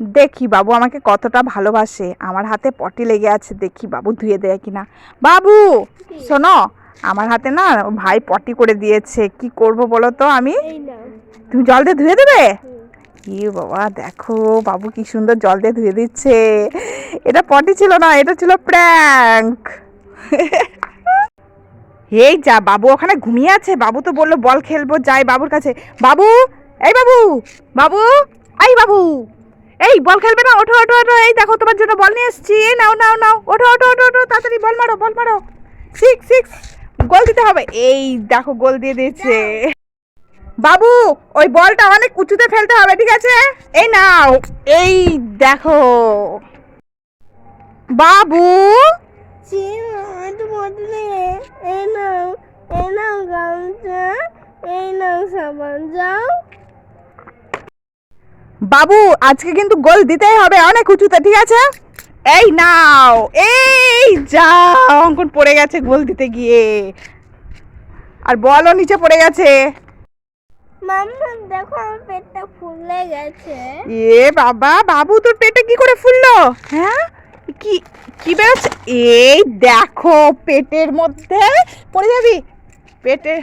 দেখি বাবু আমাকে কতটা ভালোবাসে। আমার হাতে পটি লেগে আছে দেখি বাবু ধুয়ে দেয় কিনা। বাবু শোনো আমার হাতে না ভাই পটি করে দিয়েছে। কি করব বলো তো আমি? তুমি জল দিয়ে ধুয়ে দেবে? ই বাবা দেখো বাবু কি সুন্দর জল দিয়ে ধুয়ে দিচ্ছে। এটা পটি ছিল না এটা ছিল প্র্যাঙ্ক। এই যা বাবু ওখানে ঘুমিয়ে আছে। বাবু তো বলল বল খেলব যাই বাবুর কাছে। বাবু এই বাবু বাবু এই বাবু। এই, বল খেলবে না, ওঠো ওঠো ওঠো, এই দেখো তোমার জন্য বল নিয়ে এসেছি। এই নাও নাও নাও, ওঠো ওঠো ওঠো ওঠো, তাড়াতাড়ি বল মারো বল মারো। সিক্স সিক্স, গোল দিতে হবে। এই দেখো, গোল দিয়ে দিয়েছে। বাবু, ওই বলটা অনেক উঁচুতে ফেলতে হবে, ঠিক আছে? এই নাও, এই দেখো। বাবু। এই নাও এই নাও এই নাও সাবান, যাও। বাবু আজকে কিন্তু গোল দিতেই হবে অনেক উঁচুতে ঠিক আছে? এই নাও এই যা অঙ্কন পড়ে গেছে গোল দিতে গিয়ে। আর বলও নিচে পড়ে গেছে। মাম্মা দেখো আমার পেটটা ফুলে গেছে। এ বাবা বাবু তোর পেটে কি করে ফুললো? হ্যাঁ? কি কি বেরোচ্ছে এই দেখো পেটের মধ্যে পড়ে যাবি? পেটে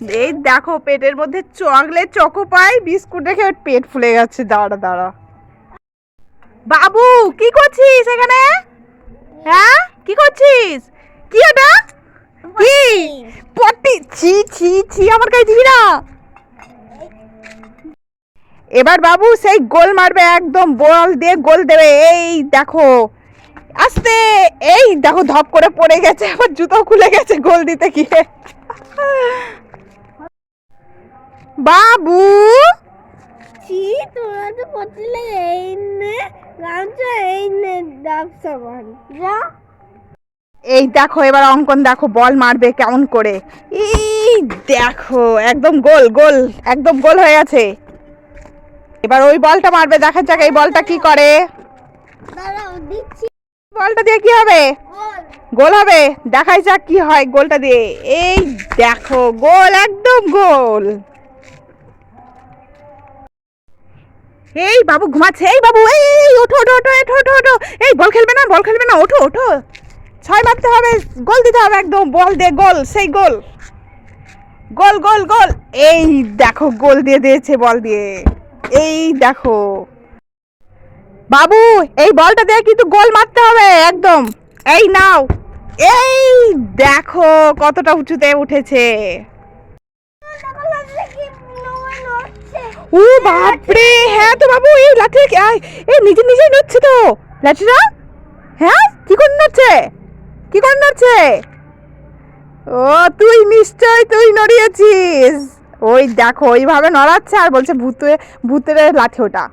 এই দেখো, পেটের মধ্যে চকলেট, চকো পাই, বিস্কুট রেখে পেট ফুলে গেছে। দাঁড়া দাঁড়া। বাবু, কি করছিস এখানে? হ্যাঁ? কি করছিস? কি ওটা কি? পটি, ছি ছি ছি, আমার কাছে দিবি না? এবার বাবু সেই গোল মারবে, একদম বল দিয়ে গোল দেবে। এই দেখো, আস্তে, এই দেখো ধপ করে পড়ে গেছে, আবার জুতো খুলে গেছে গোল দিতে গিয়ে। বাবু? ছি তোরা তো পড়ছিলে এই নে গামছা এই নে ডাব সাবান যা। এই দেখো এবার অঙ্কন দেখো বল মারবে কেমন করে। এই দেখো একদম গোল গোল একদম গোল হয়ে আছে এবার ওই বলটা মারবে দেখা যাক এই বলটা কি করে? দিচ্ছি। বলটা দিয়ে কি হবে? গোল হবে? দেখাই যাক কি হয় গোলটা দিয়ে। এই দেখো গোল একদম গোল। এই বাবু ঘুমাচ্ছে, এই বাবু, এই ওঠো ওঠো ওঠো ওঠো ওঠো ওঠো। এই, বল খেলবে না, বল খেলবে না, ওঠো ওঠো। ছয় মারতে হবে, গোল দিতে হবে একদম, বল দে, গোল, সেই গোল। গোল গোল গোল। এই দেখো, গোল দিয়ে দিয়েছে বল দিয়ে। এই দেখো। বাবু, এই বলটা দিয়ে কিন্তু গোল মারতে হবে, একদম। এই নাও। এই দেখো, কতটা উঁচুতে উঠেছে টাকা লাগলে কি নোয়া নড়ছে ও বাপরে হ্যাঁ তো বাবু, এই লাঠি এই নিজে নিজে নড়ছে তো। লাঠিটা? হ্যাঁ? কি করে নড়ছে? কি করে নড়ছে? ও, তুই নিশ্চয় তুই নড়িয়েছিস। ওই দেখো, ওইভাবে নড়াচ্ছে আর বলছে ভূতে ভূতের লাঠি ওটা।